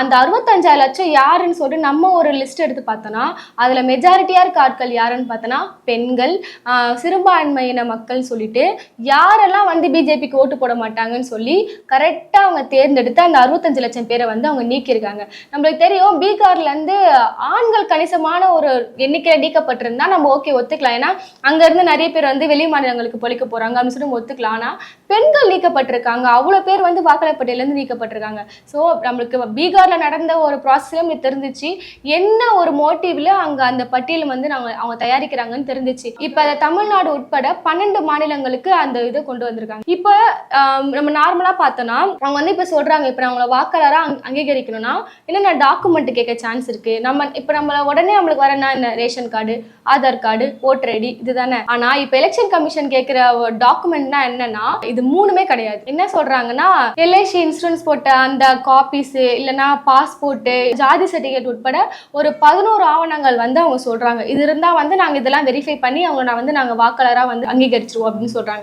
அந்த அறுபத்தஞ்சாயிரம் லட்சம் யாருன்னு சொல்லிட்டு நம்ம ஒரு லிஸ்ட் எடுத்து பார்த்தோன்னா அதில் மெஜாரிட்டியாக இருக்க ஆட்கள் யாருன்னு பார்த்தோன்னா பெண்கள் சிறுபான்மையின மக்கள் சொல்லிட்டு யாரெல்லாம் வந்து பிஜேபிக்கு ஓட்டு போட மாட்டாங்கன்னு சொல்லி கரெக்டாக அவங்க தேர்ந்தெடுத்து அந்த அறுபத்தஞ்சு லட்சம் பேரை வந்து அவங்க நீக்கியிருக்காங்க. நம்மளுக்கு தெரியும் பீகார்லேருந்து ஆண்கள் கணிசமான ஒரு எண்ணிக்கையில் நீக்கப்பட்டிருந்தா நம்ம ஓகே ஒத்துக்கலாம். ஏன்னா அங்கேருந்து நிறைய பேர் வந்து வெளி மாநிலங்களுக்கு பொழிக்க போகிறாங்க அப்படின்னு சொல்லி நம்ம ஒத்துக்கலாம். ஆனால் பெண்கள் நீக்கப்பட்டிருக்காங்க. அவ்வளோ பேர் வந்து வாக்காளர் பட்டியலேருந்து நீக்கப்பட்டிருக்காங்க. ஸோ நம்மளுக்கு பீகார் பீகார்ல நடந்த ஒரு ப்ராசஸ்லையும் இது தெரிஞ்சிச்சு. என்ன ஒரு மோட்டிவ்ல அங்கே அந்த பட்டியல் வந்து நாங்கள் அவங்க தயாரிக்கிறாங்கன்னு தெரிஞ்சிச்சு. இப்போ அதை தமிழ்நாடு உட்பட பன்னெண்டு மாநிலங்களுக்கு அந்த இதை கொண்டு வந்திருக்காங்க. இப்போ நம்ம நார்மலா பார்த்தோம்னா அவங்க வந்து இப்போ சொல்றாங்க இப்போ அவங்கள வாக்காளராக அங் அங்கீகரிக்கணும்னா என்னென்ன டாக்குமெண்ட் கேட்க சான்ஸ் இருக்கு? நம்ம இப்போ நம்மள உடனே நம்மளுக்கு வரனா என்ன ration card Aadhaar card voter ID இதுதானே? ஆனால் இப்போ எலெக்ஷன் கமிஷன் கேட்குற டாக்குமெண்ட்னா என்னன்னா இது மூணுமே கிடையாது. என்ன சொல்கிறாங்கன்னா எல்ஐசி இன்சூரன்ஸ் போட்ட அந்த காப்பீஸ் இல்லைன்னா பாஸ்போர்ட்டு ஜாதி சர்டிஃபிகேட் உட்பட ஒரு பதினோரு ஆவணங்கள் வந்து அவங்க சொல்றாங்க. இது இருந்தால் வந்து நாங்கள் இதெல்லாம் வெரிஃபை பண்ணி அவங்க நான் வந்து நாங்கள் வாக்காளராக வந்து அங்கீகரிச்சிருவோம் அப்படின்னு சொல்றாங்க.